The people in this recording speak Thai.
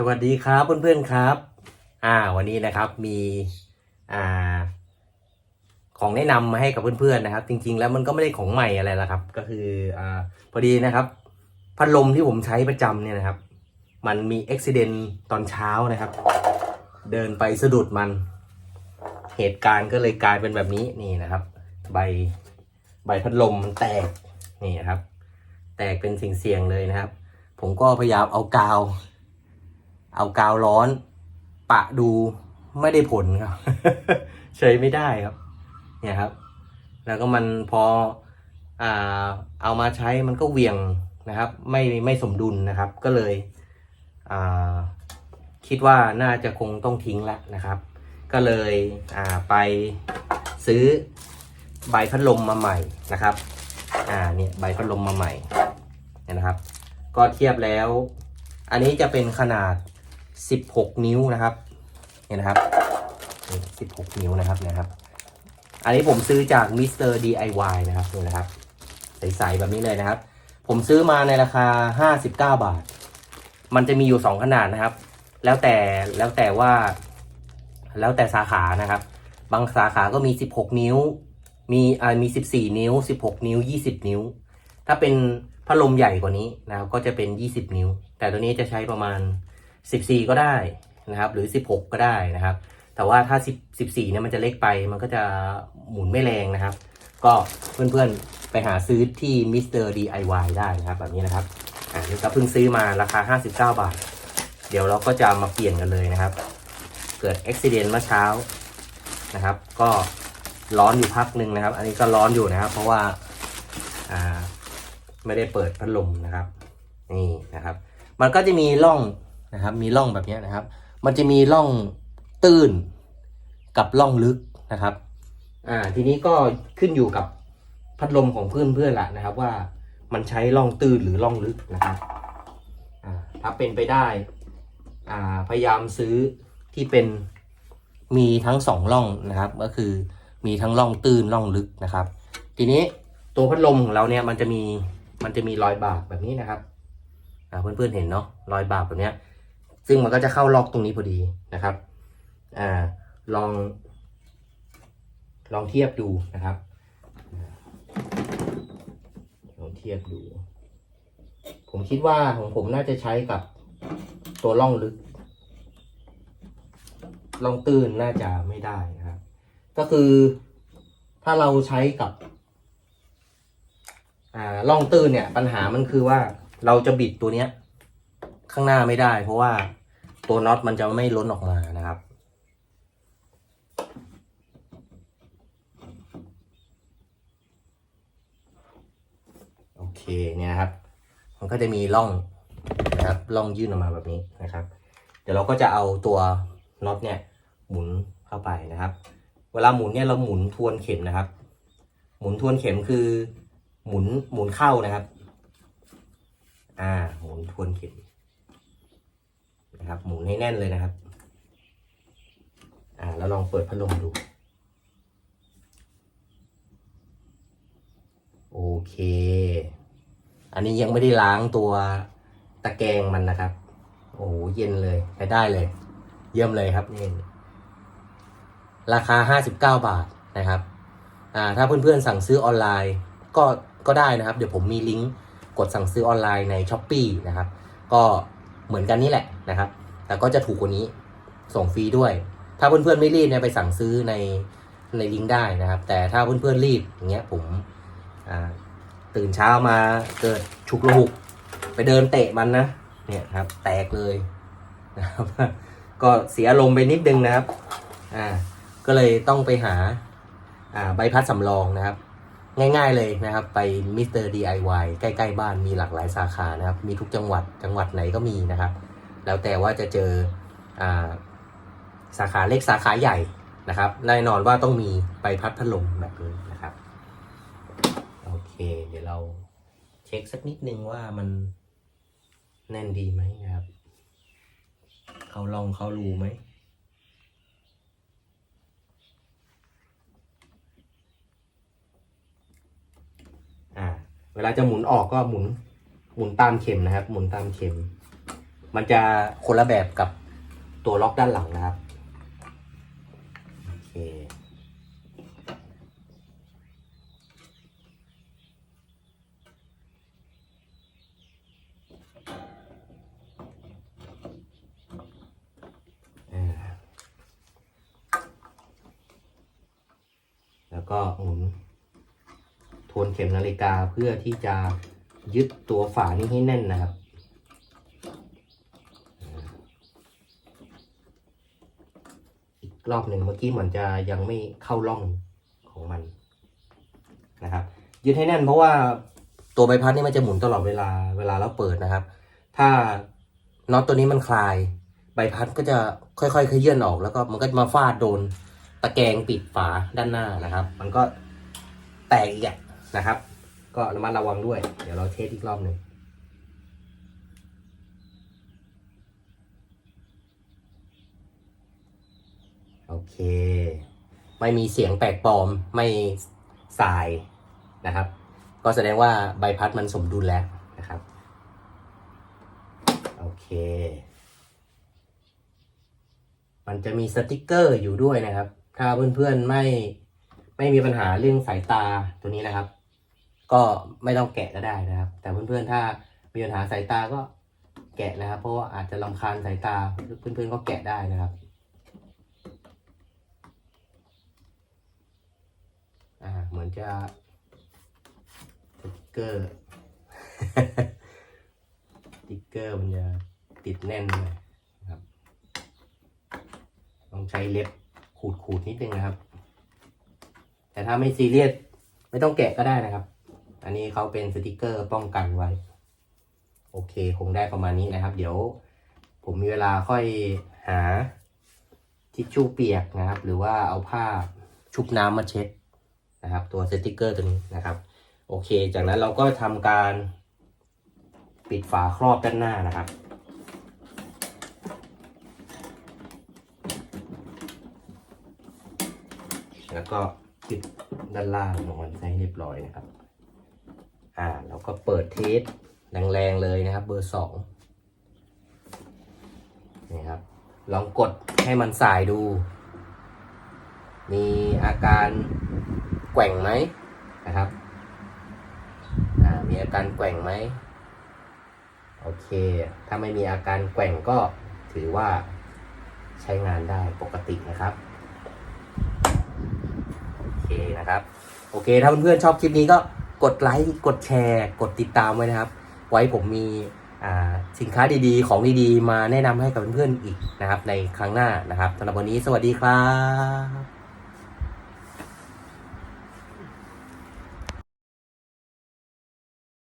สวัสดีครับเพื่อนๆครับ อ่า วันนี้นะครับมีอ่า ของแนะนำมาให้กับเพื่อนๆนะครับ จริง ๆ แล้วมันก็ไม่ได้ของใหม่อะไรละครับ ก็คืออ่าพอดีนะครับ พัดลมที่ผมใช้ประจำเนี่ยนะครับ มันมีอุบิเหตุตอนเช้านะครับ เดินไปสะดุดมัน เหตุการณ์ก็เลยกลายเป็นแบบนี้นี่นะครับ ใบใบพัดลมมันแตกนี่นะครับ แตกเป็นเสี่ยงเลยนะครับ ผมก็พยายามเอากาว เอากาวร้อน ปะดูไม่ได้ผลครับ ใช้ไม่ได้ครับ เนี่ยครับ แล้วก็มันพออ่าเอามาใช้มันก็เวียงนะครับ ไม่ไม่สมดุลนะครับ ก็เลยอ่าคิดว่าน่าจะคงต้องทิ้งละนะครับ ก็เลยอ่าไปซื้อใบพัดลมมาใหม่นะครับ อ่าเนี่ยใบพัดลมมาใหม่เนี่ยนะครับ ก็เทียบแล้ว อันนี้จะเป็นขนาด 16 นิ้วนะครับเนี่ยนะครับ16 นิ้วนะครับนะครับ อันนี้ผมซื้อจาก Mr. DIY นะครับนี่นะครับ ใสๆแบบนี้เลยนะครับ ผมซื้อมาในราคา 59 บาท มันจะมีอยู่ 2 ขนาดนะครับ แล้วแต่แล้วแต่ว่า แล้วแต่สาขานะครับ บางสาขาก็มี 16 นิ้ว มีอ่ามี 14 นิ้ว 16 นิ้ว 20 นิ้ว ถ้าเป็นพัดลมใหญ่กว่านี้นะครับก็จะเป็น 20 นิ้ว แต่ตัวนี้จะใช้ประมาณ 14 ก็ได้นะครับ หรือ 16 ก็ได้นะครับ แต่ว่าถ้า10 14เนี่ยมันจะเล็กไป มันก็จะหมุนไม่แรงนะครับ ก็เพื่อนๆไปหาซื้อที่ Mr. DIY ได้นะครับ แบบนี้นะครับอ่านี่ก็เพิ่งซื้อมาราคา 59 บาท เดี๋ยวเราก็จะมาเปลี่ยนกันเลยนะครับ เกิดอุบิเหตุเมื่อเช้านะครับ ก็ร้อนอยู่พักหนึ่งนะครับ อันนี้ก็ร้อนอยู่นะครับ เพราะว่าอ่าไม่ได้เปิดพัดลมนะครับ นี่นะครับ มันก็จะมีร่อง นะครับ มีร่องแบบนี้นะครับ มันจะมีร่องตื้นกับร่องลึกนะครับ อ่า ทีนี้ก็ขึ้นอยู่กับพัดลมของเพื่อนเพื่อนละนะครับ ว่ามันใช้ร่องตื้นหรือร่องลึกนะครับ อ่า ถ้าเป็นไปได้ อ่า พยายามซื้อที่เป็นมีทั้งสองร่องนะครับ ก็คือมีทั้งร่องตื้นร่องลึกนะครับ ทีนี้ตัวพัดลมของเราเนี่ยมันจะมีมันจะมีรอยบากแบบนี้นะครับอ่าเพื่อนๆเห็นเนาะรอยบากแบบเนี้ย ซึ่งมันก็จะเข้าล็อกตรงนี้พอดีนะครับอ่าลอง ลองเทียบดูนะครับลองเทียบดู ผมคิดว่าของผมน่าจะใช้กับตัวล่องลึกล่องตื้นน่าจะไม่ได้นะครับ ก็คือถ้าเราใช้กับอ่าล่องตื้นเนี่ย ปัญหามันคือว่าเราจะบิดตัวเนี้ย ข้างหน้าไม่ได้ เพราะว่า ตัวน็อตมันจะไม่ล้นออกมานะครับ โอเคเนี่ยนะครับ มันก็จะมีร่องนะครับร่องยื่นออกมาแบบนี้นะครับ เดี๋ยวเราก็จะเอาตัวน็อตเนี่ยหมุนเข้าไปนะครับ เวลาหมุนเนี่ยเราหมุนทวนเข็มนะครับ หมุนทวนเข็มคือ หมุนหมุนเข้านะครับ อ่า หมุนทวนเข็ม นะครับหมุนให้แน่นเลยนะครับ อ่าแล้วลองเปิดพัดลมดู โอเค อันนี้ยังไม่ได้ล้างตัวตะแกรงมันนะครับ โอ้โหเย็นเลยใช้ได้เลย เยี่ยมเลยครับนี่ราคา 59 บาทนะครับอ่าถ้าเพื่อนๆสั่งซื้อออนไลน์ก็ก็ได้นะครับ เดี๋ยวผมมีลิงก์กดสั่งซื้อออนไลน์ใน s h อ p e e นะครับ ก็เหมือนกันนี่แหละ นะครับ แต่ก็จะถูกกว่านี้ส่งฟรีด้วย ถ้าเพื่อนๆไม่รีบเนี่ยไปสั่งซื้อในในลิงก์ได้นะครับ แต่ถ้าเพื่อนๆรีบอย่างเงี้ยผมตื่นเช้ามาเกิดฉุกละหุก ไปเดินเตะมันนะเนี่ยครับ แตกเลยนะครับก็เสียลมณ์ไปนิดนึงนะครับอ่าก็เลยต้องไปหาอ่าใบพัดสำรองนะครับ ง่ายๆเลยนะครับ ไปมิสเตอร์ DIY ใกล้ๆบ้านมีหลากหลายสาขานะครับ มีทุกจังหวัดจังหวัดไหนก็มีนะครับ แล้วแต่ว่าจะเจอสาขาเล็กสาขาใหญ่นะครับแน่นอนว่าต้องมีใบพัดพัดลมแบบนี้นะครับโอเค เดี๋ยวเราเช็คสักนิดนึงว่ามันแน่นดีไหมนะครับ เขาลองเขารูไหมอ่าเวลาจะหมุนออกก็หมุนหมุนตามเข็มนะครับ หมุนตามเข็ม มันจะคนละแบบกับตัวล็อกด้านหลังนะครับโอเคแล้วก็หมุนทวนเข็มนาฬิกาเพื่อที่จะยึดตัวฝานี้ให้แน่นนะครับ อีก รอบหนึ่งเมื่อกี้เหมือนจะยังไม่เข้าร่องของมันนะครับยึดให้แน่นเพราะว่าตัวใบพัดนี่มันจะหมุนตลอดเวลาเวลาเราเปิดนะครับ ถ้าน็อตตัวนี้มันคลาย ใบพัดก็จะค่อยๆเคลื่อนออกแล้วก็มันก็มาฟาดโดนตะแกรงปิดฝาด้านหน้านะครับ มันก็แตกอีกนะครับ ก็ระมัดระวังด้วย เดี๋ยวเราเทสอีกรอบหนึ่ง เค ไม่มีเสียงแปลกปลอมไม่สายนะครับ ก็แสดงว่าใบพัดมันสมดุลแล้วนะครับ โอเค มันจะมีสติกเกอร์อยู่ด้วยนะครับ ถ้าเพื่อนๆไม่ไม่มีปัญหาเรื่องสายตาตัวนี้นะครับ ก็ไม่ต้องแกะก็ได้นะครับ แต่เพื่อนๆถ้ามีปัญหาสายตาก็แกะนะครับ เพราะว่าอาจจะลำคาญสายตาเพื่อนๆก็แกะได้นะครับ อ่าเหมือนจะสติกเกอร์ สติกเกอร์มันจะติดแน่นเลยครับ ต้องใช้เล็บขูดขูดๆนิดนึงนะครับ แต่ถ้าไม่ซีเรียสไม่ต้องแกะก็ได้นะครับ อันนี้เขาเป็นสติกเกอร์ป้องกันไว้ โอเคคงได้ประมาณนี้นะครับ เดี๋ยวผมมีเวลาค่อยหาทิชชู่เปียกนะครับ หรือว่าเอาผ้าชุบน้ำมาเช็ด นะครับ ตัวสติกเกอร์ตัวนี้นะครับ โอเค จากนั้นเราก็ทำการปิดฝาครอบด้านหน้านะครับ แล้วก็ปิดด้านล่างของมันให้เรียบร้อยนะครับ อ่าเราก็เปิดเทสแรงๆเลยนะครับ เบอร์สองนี่ครับ ลองกดให้มันสายดู มีอาการ ว่งไหมนะครับมีอาการแกว่งไหมโอเค ถ้าไม่มีอาการแกว่งก็ถือว่าใช้งานได้ปกตินะครับ โอเคนะครับ โอเค ถ้าเพื่อนๆชอบคลิปนี้ก็กดไลค์กดแชร์ กดติดตามไว้นะครับ ไว้ผมมีสินค้าดีๆ ของดีๆ มาแนะนำให้กับเพื่อนๆอีกนะครับ ในครั้งหน้านะครับสำหรับวันนี้สวัสดีครับ